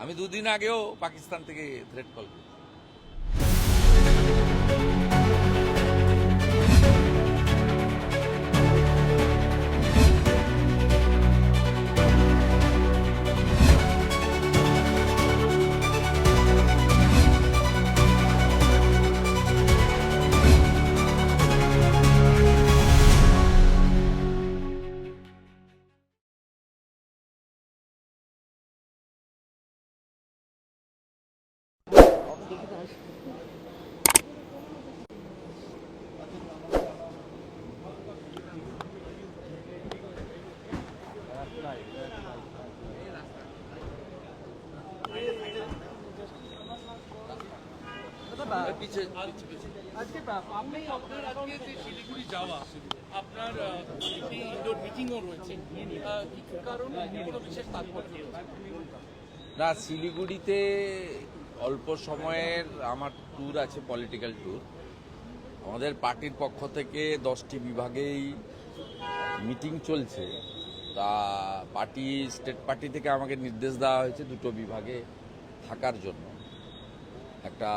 আমি দুদিন আগেও পাকিস্তান থেকে থ্রেট কল করি পিছে পিছে পিছে আজকে আপনি আপনার আজকে যে শিলিগুড়ি যাওয়া আপনার একটি ইনডোর মিটিংও রয়েছে। আহ, কি কোনো বিশেষ তাৎপর্য? না শিলিগুড়িতে অল্প সময়ের আমার ট্যুর আছে পলিটিক্যাল ট্যুর আমাদের পার্টির পক্ষ থেকে দশটি বিভাগেই মিটিং চলছে। তা পার্টি স্টেট পার্টি থেকে আমাকে নির্দেশ দেওয়া হয়েছে দুটো বিভাগে থাকার জন্য। একটা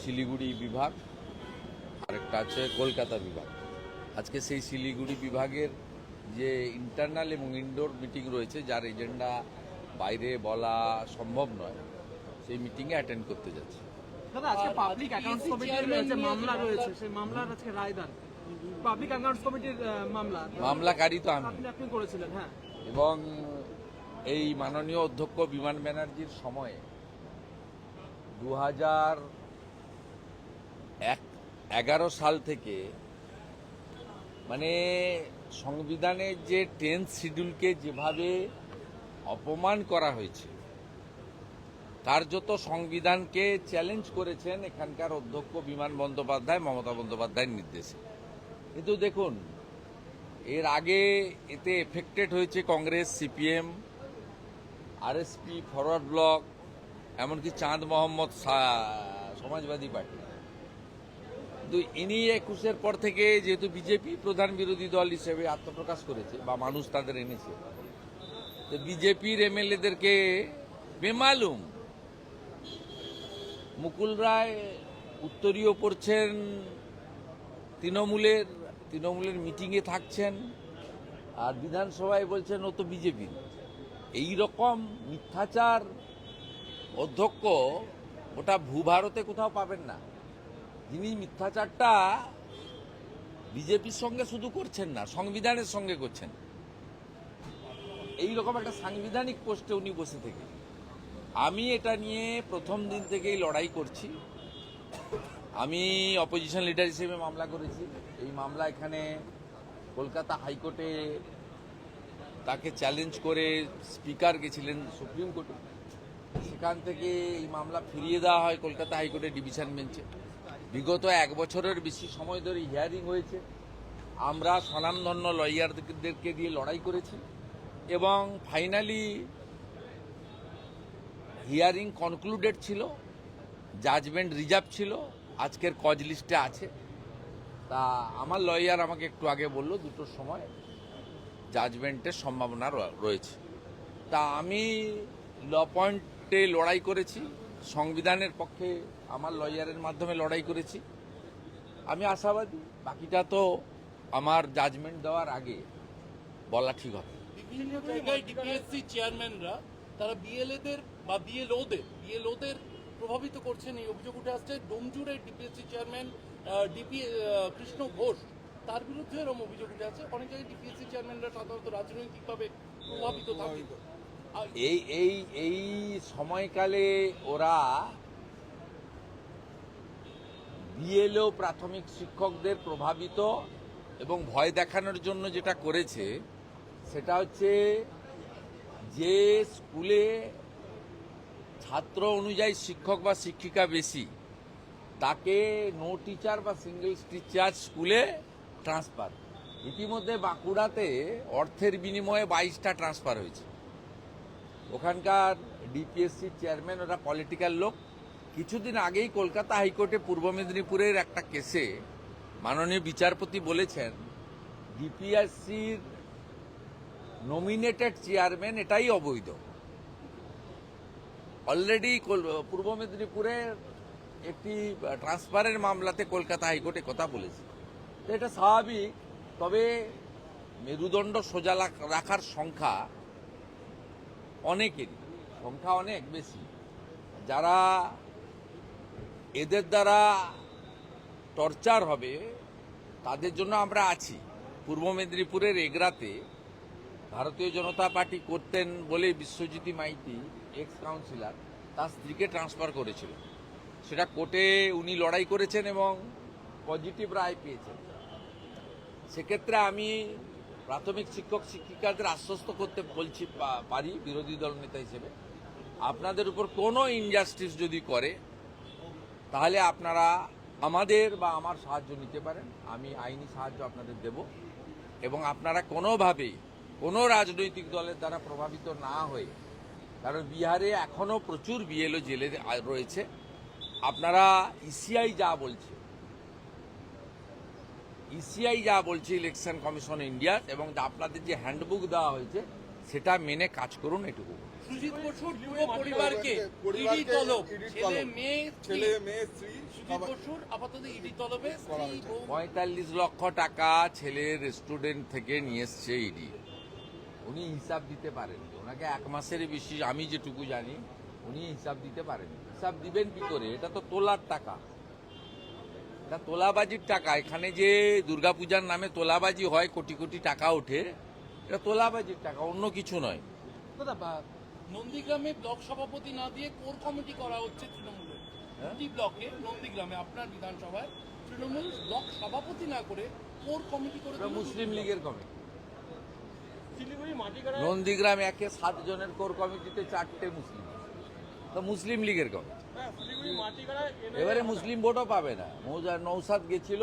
শিলিগুড়ি বিভাগ আরেকটা আছে কলকাতা বিভাগ। আজকে সেই শিলিগুড়ি বিভাগের যে ইন্টারনাল এবং ইনডোর মিটিং রয়েছে যার এজেন্ডা বাইরে বলা সম্ভব নয় সেই মিটিংয়ে অ্যাটেন্ড করতে যাচ্ছে। দাদা আজকে পাবলিক অ্যাকাউন্টস কমিটির যে মামলা রয়েছে সেই মামলার আজকে রায়দান পাবলিক অ্যাকাউন্টস কমিটির মামলা। মামলাকারী তো আমি। আপনি আপনি করেছিলেন হ্যাঁ। এবং এই মাননীয় অধ্যক্ষ বিমান ব্যানার্জির সময়ে দু হাজার এক, এগারো সাল থেকে মানে সংবিধানের যে টেন্থ শিডিউলকে যেভাবে অপমান করা হয়েছে কার্যত সংবিধানকে চ্যালেঞ্জ করেছেন এখানকার অধ্যক্ষ বিমান বন্দ্যোপাধ্যায়, মমতা বন্দ্যোপাধ্যায়ের নির্দেশে। কিন্তু দেখুন, এর আগে এতে এফেক্টেড হয়েছে Congress, CPM, RSP forward bloc, এমনকি চাঁদ মোহাম্মদ সমাজবাদী পার্টি। কিন্তু ইনি একুশের পর থেকে যেহেতু বিজেপি প্রধান বিরোধী দল হিসেবে আত্মপ্রকাশ করেছে, বা মানুষ তাদের এনেছে, তো বিজেপির এমএলএদেরকে বেমালুম। মুকুল রায় উত্তরীয় পড়ছেন তৃণমূলের তৃণমূলের মিটিংয়ে থাকছেন, আর বিধানসভায় বলছেন ও তো বিজেপি। এই রকম মিথ্যাচার অধ্যক্ষ ওটা ভূভারতে কোথাও পাবেন না। যিনি মিথ্যাচারটা বিজেপির সঙ্গে শুধু করছেন না, সংবিধানের সঙ্গে করছেন। এই রকম একটা সাংবিধানিক পোস্টে উনি বসে থেকে আমি এটা নিয়ে প্রথম দিন থেকেই লড়াই করছি। আমি অপোজিশন লিডার হিসেবে মামলা করেছি। এই মামলা এখানে কলকাতা হাইকোর্টে তাকে চ্যালেঞ্জ করে স্পিকার গেছিলেন সুপ্রিম কোর্টে। সেখান থেকে এই মামলা ফিরিয়ে দেওয়া হয় কলকাতা হাইকোর্টের ডিভিশন বেঞ্চে বিগত এক বছরের বেশি সময় ধরে হিয়ারিং হয়েছে। আমরা স্বনামধন্য লয়ারদেরকে দিয়ে লড়াই করেছি এবং ফাইনালি হিয়ারিং কনক্লুডেড ছিল জাজমেন্ট রিজার্ভ ছিল, আজকের কজ লিস্টে আছে। তা আমার লয়ার আমাকে একটু আগে বলল দুটোর সময় জাজমেন্টের সম্ভাবনা রয়েছে। তা আমি ল পয়েন্টে লড়াই করেছি। সংবিধানের পক্ষে আমার লয়ারের মাধ্যমে লড়াই করেছি। আমি আশাবাদী, বাকিটা তো আমার জাজমেন্ট দেওয়ার আগে বলা ঠিক হবে। বিভিন্ন জায়গায় ডিপিএসসি চেয়ারম্যানরা তারা বিএলএদের বা বিএলওদের বিএলওদের প্রভাবিত করছেন এই অভিযোগ উঠে আসছে। ডোমজুড়ের DPSC chairman DP Krishna Ghosh, তার বিরুদ্ধে এরকম অভিযোগ উঠে আসছে। অনেক জায়গায় ডিপিএসসি চেয়ারম্যানরা সাধারণত রাজনৈতিকভাবে প্রভাবিত থাকে এই এই এই সময়কালে ওরা বিএলও প্রাথমিক শিক্ষকদের প্রভাবিত এবং ভয় দেখানোর জন্য যেটা করেছে, সেটা হচ্ছে যে স্কুলে ছাত্র অনুযায়ী শিক্ষক বা শিক্ষিকা বেশি, তাকে নো টিচার বা সিঙ্গেল টিচার স্কুলে ট্রান্সফার ইতিমধ্যে বাঁকুড়াতে অর্থের বিনিময়ে বাইশটা ট্রান্সফার হয়েছে। ওখানকার ডিপিএসসি চেয়ারম্যান ওরা পলিটিক্যাল লোক। কিছুদিন আগেই কলকাতা হাইকোর্টে পূর্ব মেদিনীপুরের একটা কেসে মাননীয় বিচারপতি বলেছেন ডিপিএসসির নমিনেটেড চেয়ারম্যান এটাই অবৈধ। অলরেডি পূর্ব মেদিনীপুরের একটি ট্রান্সফারের মামলাতে কলকাতা হাইকোর্টে কথা বলেছে। এটা স্বাভাবিক, তবে মেরুদণ্ড সোজা রাখার সংখ্যা অনেকেরই, সংখ্যা অনেক বেশি। যারা এদের দ্বারা টর্চার হবে, তাদের জন্য আমরা আছি। পূর্ব মেদিনীপুরের এগরাতে ভারতীয় জনতা পার্টি করতেন বলে বিশ্বজিৎ মাইতি এক্স কাউন্সিলর তার স্ত্রীকে ট্রান্সফার করেছিল। সেটা কোর্টে উনি লড়াই করেছেন এবং পজিটিভ রায় পেয়েছেন। সেক্ষেত্রে আমি প্রাথমিক শিক্ষক শিক্ষিকাদের আশ্বস্ত করতে বলছি পারি বিরোধী দল নেতা হিসেবে। আপনাদের উপর কোনো ইনজাস্টিস যদি করে, তাহলে আপনারা আমাদের বা আমার সাহায্য নিতে পারেন। আমি আইনি সাহায্য আপনাদের দেব। এবং আপনারা কোনোভাবেই কোনো রাজনৈতিক দলের দ্বারা প্রভাবিত না হয়ে, কারণ বিহারে এখনও প্রচুর বিএলও জেলে রয়েছে। আপনারা ইসিআই যা বলছে ইসিআই যা বলছে ইলেকশন কমিশন ইন্ডিয়া এবং আপনাদের যে হ্যান্ডবুক দেওয়া হয়েছে সেটা মেনে কাজ করুন এটুকু। সুজিত বসুর পুরো পরিবারকে ইডি তলব। ছেলে মেয়ে ছেলে মেয়ে স্ত্রী সুজিত বসুর আপাতত ইডি তলবে করা স্ত্রী হয়েছে। বউ। পঁয়তাল্লিশ লক্ষ টাকা ছেলের রেস্টুরেন্ট থেকে নিয়ে এসছে ইডি উনি হিসাব দিতে পারেন ওনাকে এক মাসের বেশি আমি যেটুকু জানি উনি হিসাব দিতে পারেন হিসাব দিবেন কি করে? এটা তো তোলার টাকা। তোলাবাজির টাকা এখানে যে দুর্গাপূজার নামে তোলাবাজি হয় কোটি কোটি টাকা ওঠে এটা তোলাবাজির টাকা অন্য কিছু নয়। দাদা নন্দীগ্রামে ব্লক সভাপতি না দিয়ে কোর কমিটি করা হচ্ছে তৃণমূলের। হ্যাঁ? দুটি ব্লকে নন্দীগ্রামে আপনার বিধানসভায় তৃণমূল ব্লক সভাপতি না করে কোর কমিটি করে মুসলিম লীগের কমিটি। নন্দীগ্রাম একে সাত জনের কোর কমিটিতে চারটে মুসলিম। তো মুসলিম লীগের কমিটি। এবারে মুসলিম ভোটও পাবে না। মৌজা নৌসাদ গেছিল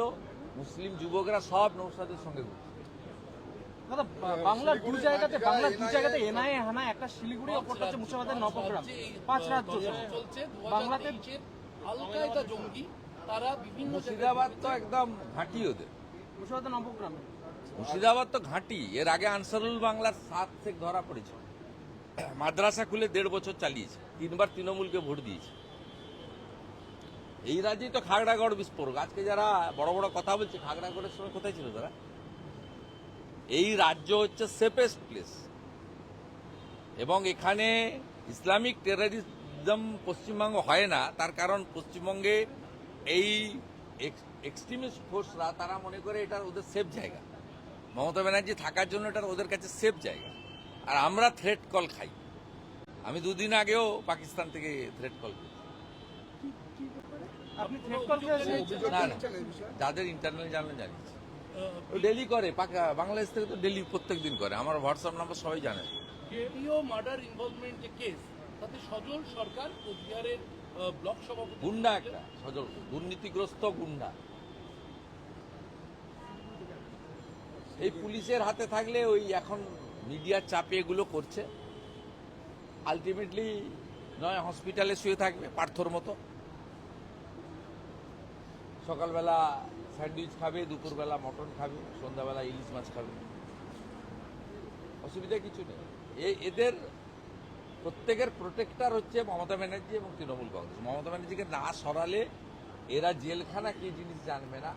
মুসলিম যুবকরা সব নৌসাদের সঙ্গে ঘুরছে। বাংলার দু জায়গাতে বাংলার দু জায়গাতে এনআইএ হানা একটা শিলিগুড়ি অপরটা হচ্ছে মুর্শিদাবাদের নবগ্রাম। পাঁচ রাজ্য চলছে বাংলাতে বাংলাতে আল কায়দা জঙ্গি তারা বিভিন্ন মুর্শিদাবাদ তো একদম ঘাঁটি ওদের। মুর্শিদাবাদের নবগ্রামে। মুর্শিদাবাদ তো ঘাঁটি। এর আগে আনসারুল বাংলার সাত থেকে ধরা পড়েছে। মাদ্রাসা খুলে দেড় বছর চালিয়েছে। তিনবার তৃণমূলকে ভোট দিয়েছে। এই রাজ্যেই তো খাগড়াগড় বিস্ফোরক। আজকে যারা বড় বড় কথা বলছে খাগড়াগড়ের সময় কোথায় ছিল তারা? এই রাজ্য হচ্ছে সেফেস্ট প্লেস এবং এখানে ইসলামিক টেররিজম পশ্চিমবঙ্গ হয় না, তার কারণ পশ্চিমবঙ্গে এই এক্সট্রিমিস্ট ফোর্সরা তারা মনে করে এটা ওদের সেফ জায়গা। মমতা ব্যানার্জি থাকার জন্য এটা ওদের কাছে সেফ জায়গা। আর আমরা থ্রেট কল খাই। আমি দুদিন আগেও পাকিস্তান থেকে থ্রেট কল করি আপনি থ্রেট কল করেছেন অভিযোগ না, না। যাদের ইন্টারনাল জানলে জানিয়েছি ও ডেলি করে বাংলাদেশ থেকে তো ডেলি প্রত্যেক দিন করে। আমার হোয়াটসঅ্যাপ নাম্বার সবাই জানে। ভিডিও মার্ডার ইনভলভমেন্ট যে কেস তাতে সজল সরকার কোচবিহারের ব্লক সভাপতি গুন্ডা একটা সজল। দুর্নীতিগ্রস্ত গুন্ডা। এই পুলিশের হাতে থাকলে ওই এখন মিডিয়ার চাপে এগুলো করছে। আলটিমেটলি নয় হসপিটালে শুয়ে থাকবে পার্থর মতো। সকালবেলা স্যান্ডউইচ খাবে, দুপুরবেলা মটন খাবে, সন্ধ্যাবেলা ইলিশ মাছ খাবে। অসুবিধা কিছু নেই। এ- এদের প্রত্যেকের প্রোটেক্টার হচ্ছে মমতা ব্যানার্জি এবং তৃণমূল কংগ্রেস। মমতা ব্যানার্জিকে না সরালে এরা জেলখানা কি জিনিস জানবে না,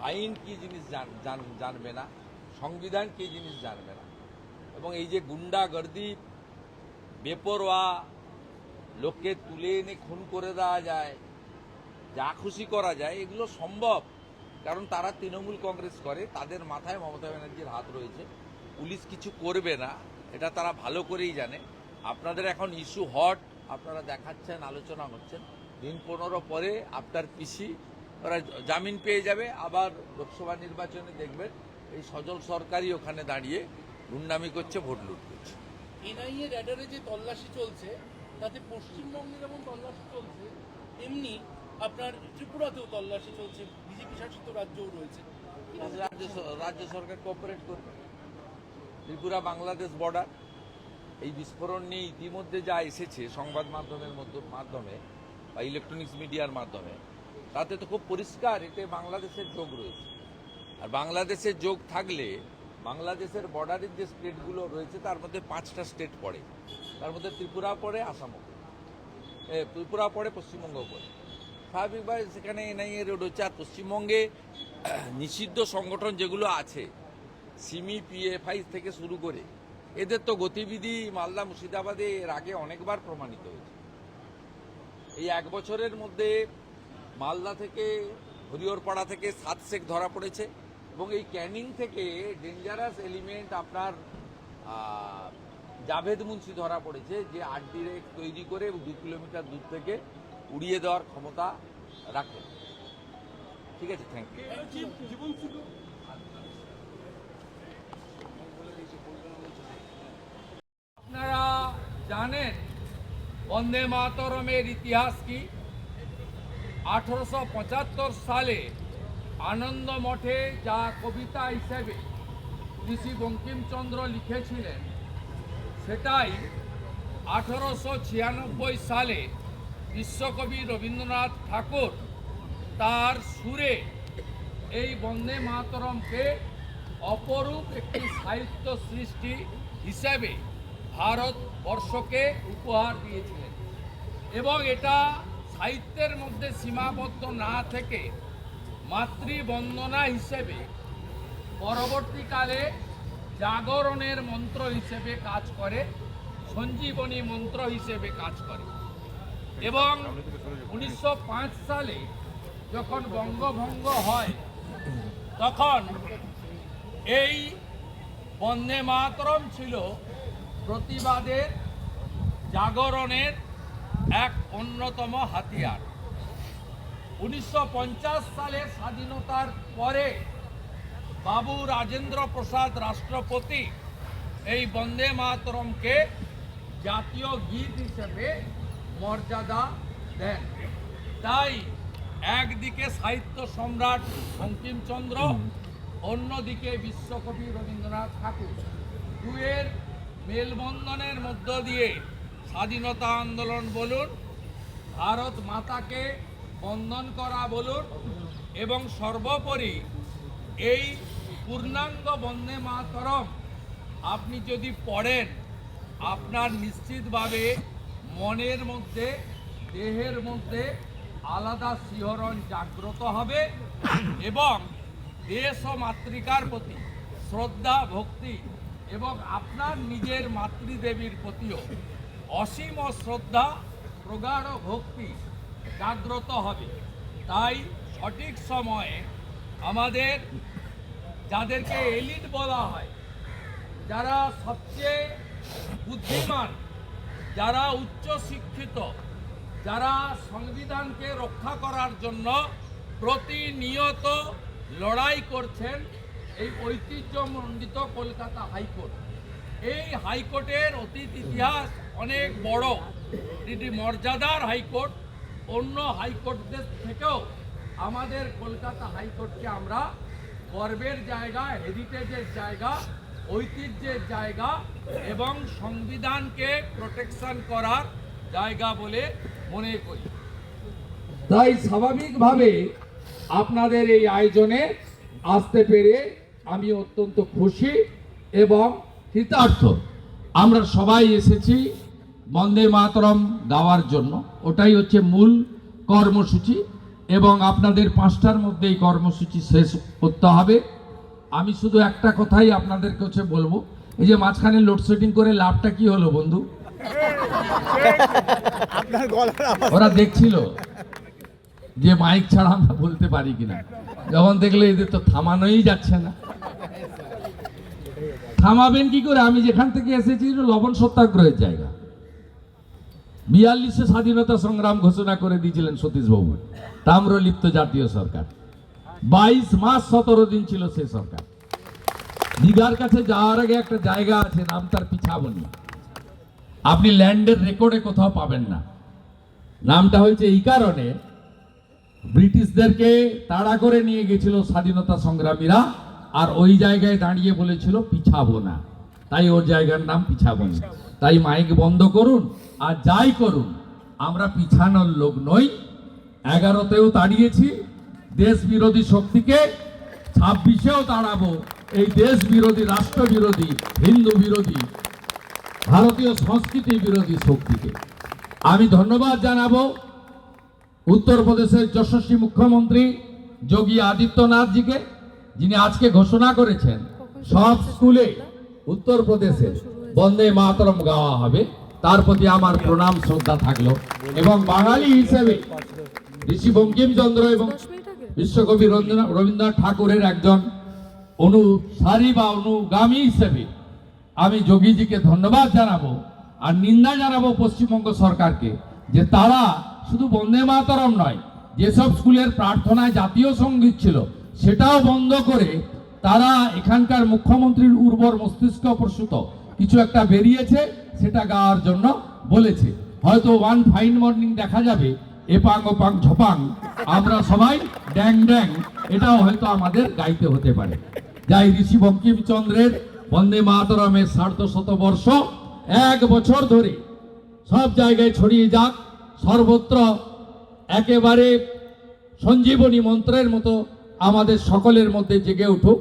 আইন কি জিনিস জান- জান- জানবে না, সংবিধান কি জিনিস জানবে না। এবং এই যে গুন্ডাগর্দি বেপরোয়া, লোককে তুলে এনে খুন করে দেওয়া যায় যা খুশি করা যায়, এগুলো সম্ভব। কারণ তারা তৃণমূল কংগ্রেস করে, তাদের মাথায় মমতা ব্যানার্জির হাত রয়েছে। পুলিশ কিছু করবে না, এটা তারা ভালো করেই জানে। আপনাদের এখন ইস্যু হট, আপনারা দেখাচ্ছেন, আলোচনা হচ্ছেন। দিন পনেরো পরে আপনার পিসি, ওরা জামিন পেয়ে যাবে। আবার লোকসভা নির্বাচনে দেখবেন, এই সজল সরকারই ওখানে দাঁড়িয়ে গুন্ডামি করছে, ভোট লুট করছে। এনআইএ র্যাডারে যে তল্লাশি চলছে, তাতে পশ্চিমবঙ্গে যেমন তল্লাশি চলছে তেমনি আপনার ত্রিপুরাতেও তল্লাশি চলছে বিজেপি শাসিত রাজ্যও রয়েছে। রাজ্য রাজ্য সরকার কোঅপারেট করবে? ত্রিপুরা বাংলাদেশ বর্ডার এই বিস্ফোরণ নিয়ে ইতিমধ্যে যা এসেছে সংবাদ মাধ্যমের মধ্য মাধ্যমে বা ইলেকট্রনিক্স মিডিয়ার মাধ্যমে তাতে তো খুব পরিষ্কার এতে বাংলাদেশের যোগ রয়েছে। আর বাংলাদেশের যোগ থাকলে বাংলাদেশের বর্ডারের যে স্টেটগুলো রয়েছে তার মধ্যে পাঁচটা স্টেট পড়ে। তার মধ্যে ত্রিপুরা পড়ে আসামও পড়ে। ত্রিপুরা পড়ে পশ্চিমবঙ্গ পড়ে। স্বাভাবিকভাবে সেখানে এনআইএ রোড হচ্ছে আর পশ্চিমবঙ্গে নিষিদ্ধ সংগঠন যেগুলো আছে, সিমি, পিএফআই থেকে শুরু করে, এদের তো গতিবিধি মালদা মুর্শিদাবাদে এর আগে অনেকবার প্রমাণিত হয়েছে। এই এক বছরের মধ্যে মালদা থেকে, হরিহরপাড়া থেকে সাত শেখ ধরা পড়েছে এবং এই ক্যানিং থেকে ডেঞ্জারাস এলিমেন্ট আপনার জাভেদ মুন্সি ধরা পড়েছে, যে আট ডিরেক্ট তৈরি করে দু কিলোমিটার দূর থেকে উড়িয়ে দেওয়ার ক্ষমতা রাখে। ঠিক আছে থ্যাংক ইউ আপনারা জানেন বন্দে মাতরমের ইতিহাস কি? আঠারোশো পঁচাত্তর সালে আনন্দ মঠে যা কবিতা হিসেবে ঋষি বঙ্কিমচন্দ্র লিখেছিলেন, সেটাই আঠারোশো ছিয়ানব্বই সালে বিশ্বকবি রবীন্দ্রনাথ ঠাকুর তার সুরে এই বন্দে মাতরমকে অপরূপ একটি সাহিত্য সৃষ্টি হিসাবে ভারতবর্ষকে উপহার দিয়েছিলেন। এবং এটা সাহিত্যের মধ্যে সীমাবদ্ধ না থেকে মাতৃবন্দনা হিসেবে পরবর্তীকালে জাগরণের মন্ত্র হিসেবে কাজ করে, সঞ্জীবনী মন্ত্র হিসেবে কাজ করে। এবং উনিশশো পাঁচ সালে যখন বঙ্গভঙ্গ হয়, তখন এই বন্দে মাতরম ছিল প্রতিবাদের জাগরণের এক অন্যতম হাতিয়ার। উনিশশো সালে স্বাধীনতার পরে বাবু রাজেন্দ্র প্রসাদ রাষ্ট্রপতি এই বন্দে মাতরমকে জাতীয় গীত হিসেবে মর্যাদা দেন। তাই একদিকে সাহিত্য সম্রাট বঙ্কিমচন্দ্র অন্যদিকে বিশ্বকবি রবীন্দ্রনাথ ঠাকুর। দুয়ের মেলবন্ধনের মধ্য দিয়ে স্বাধীনতা আন্দোলন বলুন ভারত মাতাকে বন্ধন করা বলুন এবং সর্বোপরি এই পূর্ণাঙ্গ বন্দে মাতরম আপনি যদি পড়েন আপনার নিশ্চিতভাবে মনের মধ্যে, দেহের মধ্যে আলাদা শিহরণ জাগ্রত হবে এবং দেশ ও মাতৃকার প্রতি শ্রদ্ধা, ভক্তি এবং আপনার নিজের মাতৃদেবীর প্রতিও অসীম শ্রদ্ধা, প্রগাঢ় ভক্তি জাগ্রত হবে। তাই সঠিক সময়ে আমাদের যাদেরকে এলিট বলা হয়, যারা সবচেয়ে বুদ্ধিমান যারা উচ্চ শিক্ষিত, যারা সংবিধানকে রক্ষা করার জন্য প্রতিনিয়ত লড়াই করছেন এই ঐতিহ্যমণ্ডিত কলকাতা হাইকোর্ট। এই হাইকোর্টের অতীত ইতিহাস অনেক বড়। এটি মর্যাদার হাইকোর্ট। অন্য হাইকোর্টদের থেকেও আমাদের কলকাতা হাইকোর্টকে আমরা গর্বের জায়গা, হেরিটেজের জায়গা ঐতিহ্যের জায়গা এবং সংবিধানকে প্রোটেকশন করার জায়গা বলে মনে করি। তাই স্বাভাবিকভাবে আপনাদের এই আয়োজনে আসতে পেরে আমি অত্যন্ত খুশি এবং কৃতার্থ। আমরা সবাই এসেছি বন্দে মাতরম গাওয়ার জন্য। ওটাই হচ্ছে মূল কর্মসূচি এবং আপনাদের পাঁচটার মধ্যে এই কর্মসূচি শেষ করতে হবে। আমি শুধু একটা কথাই আপনাদের কাছে বলব। এই যে মাঝখানে লোডশেডিং করে লাভটা কি হলো বন্ধু? ওরা দেখছিল যে মাইক ছাড়া আমরা বলতে পারি কিনা। যখন দেখলে এদের তো থামানোই যাচ্ছে না। থামাবেন কি করে? আমি যেখান থেকে এসেছি লবণ সত্যাগ্রহের জায়গা। বিয়াল্লিশে স্বাধীনতা সংগ্রাম ঘোষণা করে দিয়েছিলেন সতীশবাবু। তাম্রলিপ্ত জাতীয় সরকার। বাইশ মাস সতেরো দিন ছিল সে সরকার। দীঘার কাছে যাওয়ার আগে একটা জায়গা আছে, নাম তার পিছাবনি আপনি ল্যান্ডের রেকর্ডে কোথাও পাবেন না। নামটা হয়েছে এই কারণে ব্রিটিশদেরকে তাড়া করে নিয়ে গেছিল স্বাধীনতা সংগ্রামীরা আর ওই জায়গায় দাঁড়িয়ে বলেছিল পিছাবো না তাই ওর জায়গার নাম পিছাবো না তাই মাইক বন্ধ করুন আর যাই করুন, আমরা পিছানোর লোক নই। এগারোতেও তাড়িয়েছি দেশ বিরোধী শক্তিকে ছাব্বিশেও তাড়াবো এই দেশ বিরোধী রাষ্ট্র বিরোধী হিন্দু বিরোধী ভারতীয় সংস্কৃতি বিরোধী শক্তিকে। আমি ধন্যবাদ জানাব উত্তরপ্রদেশের যশস্বী মুখ্যমন্ত্রী যোগী আদিত্যনাথজিকে, যিনি আজকে ঘোষণা করেছেন, সব স্কুলে উত্তরপ্রদেশে বন্দে মাতরম গাওয়া হবে। তার প্রতি আমার প্রণাম, শ্রদ্ধা থাকল। এবং বাঙালি হিসেবে ঋষি বঙ্কিমচন্দ্র এবং বিশ্বকবি রবীন্দ্রনাথ ঠাকুরের একজন অনুসারী বা অনুগামী হিসেবে আমি যোগীজিকে ধন্যবাদ জানাব আর নিন্দা জানাব পশ্চিমবঙ্গ সরকারকে যে তারা শুধু বন্দে মাতরম নয়, যেসব স্কুলের প্রার্থনায় জাতীয় সংগীত ছিল সেটাও বন্ধ করে তারা এখানকার মুখ্যমন্ত্রীর উর্বর মস্তিষ্ক প্রসূত কিছু একটা বেরিয়েছে সেটা গাওয়ার জন্য বলেছে। হয়তো ওয়ান ফাইন মর্নিং দেখা যাবে এপাং ওপাং ঝপাং, আমরা সবাই ড্যাং ড্যাং। এটাও হয়তো আমাদের গাইতে হতে পারে। যাই ঋষি বঙ্কিমচন্দ্রের বন্দে মাতরমের সার্ধ শতবর্ষ এক বছর ধরে সব জায়গায় ছড়িয়ে যাক, সর্বত্র একেবারে সঞ্জীবনী মন্ত্রের মতো আমাদের সকলের মধ্যে জেগে উঠুক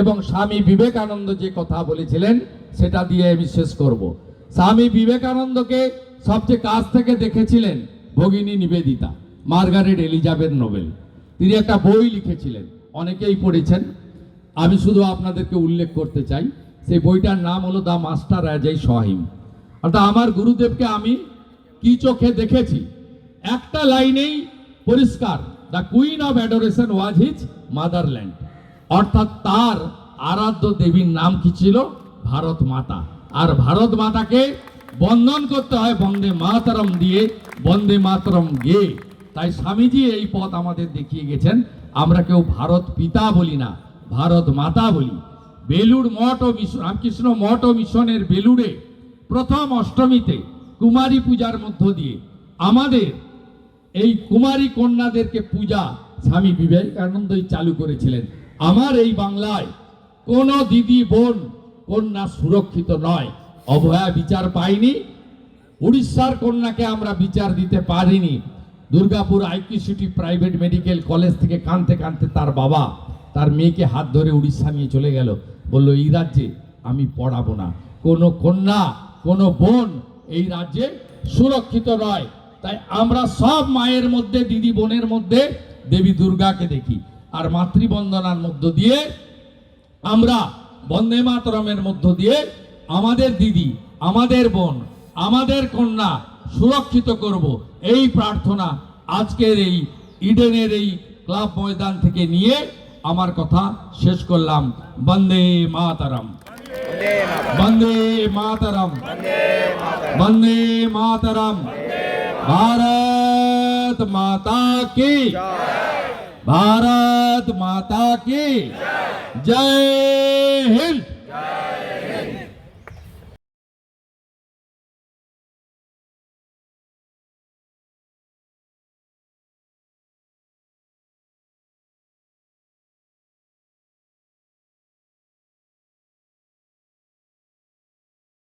এবং স্বামী বিবেকানন্দ যে কথা বলেছিলেন, সেটা দিয়ে আমি শেষ করব। স্বামী বিবেকানন্দকে সবচেয়ে কাছ থেকে দেখেছিলেন Bhagini Nivedita, Margaret Elizabeth Noble. তিনি একটা বই লিখেছিলেন, অনেকেই পড়েছেন। আমি শুধু আপনাদেরকে উল্লেখ করতে চাই, সেই বইটার নাম হলো দ্য মাস্টার অ্যাজ এই সহিম অর্থাৎ আমার গুরুদেবকে আমি কি চোখে দেখেছি? একটা লাইনেই পরিষ্কার, the queen of adoration was his motherland. অর্থাৎ তার আরাধ্য দেবীর নাম কি ছিল? ভারত মাতা। আর ভারত মাতাকে বন্ধন করতে হয়, বন্দে মাতরম দিয়ে, বন্দে মাতরম গে। তাই স্বামীজি এই পথ আমাদের দেখিয়ে গেছেন। আমরা কেউ ভারত পিতা বলি না, ভারত মাতা বলি। বেলুড় মঠ ও রামকৃষ্ণ মঠ ও মিশনের বেলুড়ে প্রথম অষ্টমীতে কুমারী পূজার মধ্য দিয়ে আমাদের এই কুমারী কন্যাদেরকে পূজা স্বামী বিবেকানন্দই চালু করেছিলেন। আমার এই বাংলায় কোনো দিদি, বোন, কন্যা সুরক্ষিত নয়। অভয়া বিচার পাইনি। উড়িষ্যার কন্যাকে আমরা বিচার দিতে পারিনি। Durgapur IQ city private medical college থেকে কানতে কানতে তার বাবা, তার মেয়েকে হাত ধরে উড়িষ্যা নিয়ে চলে গেল। বলল, এই রাজ্যে আমি পড়াবো না। কোনো কন্যা, কোনো বোন এই রাজ্যে সুরক্ষিত নয়। তাই আমরা সব মায়ের মধ্যে, দিদি বোনের মধ্যে, দেবী দুর্গাকে দেখি। আর মাতৃবন্দনার মধ্য দিয়ে আমরা বন্দে মাতরমের মধ্য দিয়ে আমাদের দিদি আমাদের বোন আমাদের কন্যা সুরক্ষিত করব এই প্রার্থনা আজকের এই ইডেনের এই ক্লাব ময়দান থেকে নিয়ে আমার কথা শেষ করলাম বন্দে মাতরম বন্দে মাতরম বন্দে মাতরম भारत माता की भारत माता की जय हिंद